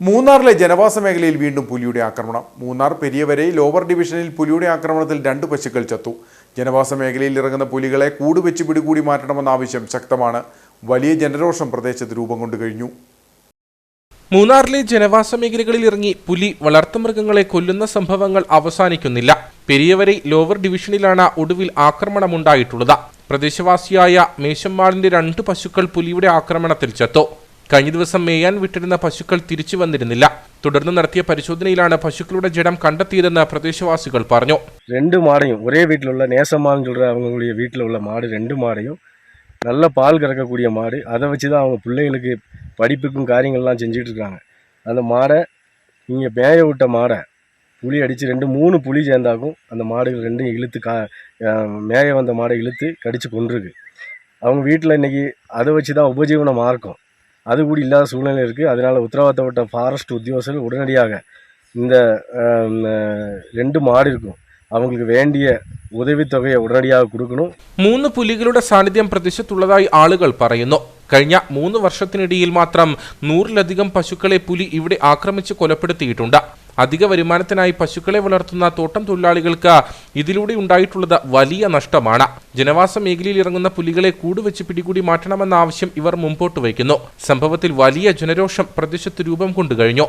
മൂന്നാറിലെ ജനവാസ മേഖലയിൽ വീണ്ടും പുലിയുടെ ആക്രമണം. മൂന്നാർ പെരിയവരെ ലോവർ ഡിവിഷനിൽ പുലിയുടെ ആക്രമണത്തിൽ രണ്ട് പശുക്കൾ ചത്തു. ജനവാസ മേഖലയിൽ ഇറങ്ങുന്ന പുലികളെ കൂടുവെച്ച് പിടികൂടി മാറ്റണമെന്ന ആവശ്യം ശക്തമാണ്. വലിയ ജനരോഷം പ്രദേശത്ത് രൂപം കൊണ്ടു കഴിഞ്ഞു. മൂന്നാറിലെ ജനവാസ മേഖലകളിൽ ഇറങ്ങി പുലി വളർത്തുമൃഗങ്ങളെ കൊല്ലുന്ന സംഭവങ്ങൾ അവസാനിക്കുന്നില്ല. പെരിയവരെ ലോവർ ഡിവിഷനിലാണ് ഒടുവിൽ ആക്രമണമുണ്ടായിട്ടുള്ളത്. പ്രദേശവാസിയായ മേശമ്മാളിന്റെ രണ്ട് പശുക്കൾ പുലിയുടെ ആക്രമണത്തിൽ ചത്തു. കഴിഞ്ഞ ദിവസം മേയാൻ വിട്ടിരുന്ന പശുക്കൾ തിരിച്ചു വന്നിരുന്നില്ല തുടർന്ന് നടത്തിയ പരിശോധനയിലാണ് പശുക്കളുടെ ജഡം കണ്ടെത്തിയതെന്ന് പ്രദേശവാസികൾ പറഞ്ഞു ரெண்டு மாடையும் ஒரே வீட்டில் உள்ள நேசமான்னு சொல்கிற அவங்களுடைய வீட்டில் உள்ள மாடு ரெண்டு மாடையும் நல்ல பால் கறக்கக்கூடிய மாடு அதை வச்சு தான் அவங்க பிள்ளைகளுக்கு படிப்புக்கும் காரியங்கள்லாம் செஞ்சுட்டு இருக்காங்க அந்த மாடை நீங்கள் மேய விட்ட மாடை புளி அடித்து ரெண்டு மூணு புளி சேர்ந்தாக்கும் அந்த மாடுகள் ரெண்டும் இழுத்து கா அஹ் மேய வந்த மாடை இழுத்து கடித்து கொண்டிருக்கு அவங்க வீட்டில் இன்றைக்கி அதை வச்சு தான் உபஜீவன மார்க்கம் அது கூட இல்லாத சூழ்நிலை இருக்குது அதனால் உத்தரவாதப்பட்ட ஃபாரஸ்ட் உத்தியோகஸ்தர் உடனடியாக இந்த அஹ், அஹ், ரெண்டு மாடு இருக்கும் அவங்களுக்கு வேண்டிய உதவித்தொகையை உடனடியாக கொடுக்கணும் മൂന്ന് പുലികളുടെ സാന്നിധ്യം പ്രദേശത്തുള്ളതായി ആളുകൾ പറയുന്നു കഴിഞ്ഞ മൂന്ന് വർഷത്തിനിടയിൽ മാത്രം നൂറിലധികം പശുക്കളെ പുലി ഇവിടെ ആക്രമിച്ച് കൊലപ്പെടുത്തിയിട്ടുണ്ട് അധിക വരുമാനത്തിനായി പശുക്കളെ വളർത്തുന്ന തോട്ടം തൊഴിലാളികൾക്ക് ഇതിലൂടെ ഉണ്ടായിട്ടുള്ളത് വലിയ നഷ്ടമാണ്. ജനവാസ മേഖലയിൽ ഇറങ്ങുന്ന പുലികളെ കൂടുവെച്ച് പിടികൂടി മാറ്റണമെന്ന ആവശ്യം ഇവർ മുമ്പോട്ട് വയ്ക്കുന്നു. സംഭവത്തിൽ വലിയ ജനരോഷം പ്രദേശത്ത് രൂപം കൊണ്ടു കഴിഞ്ഞു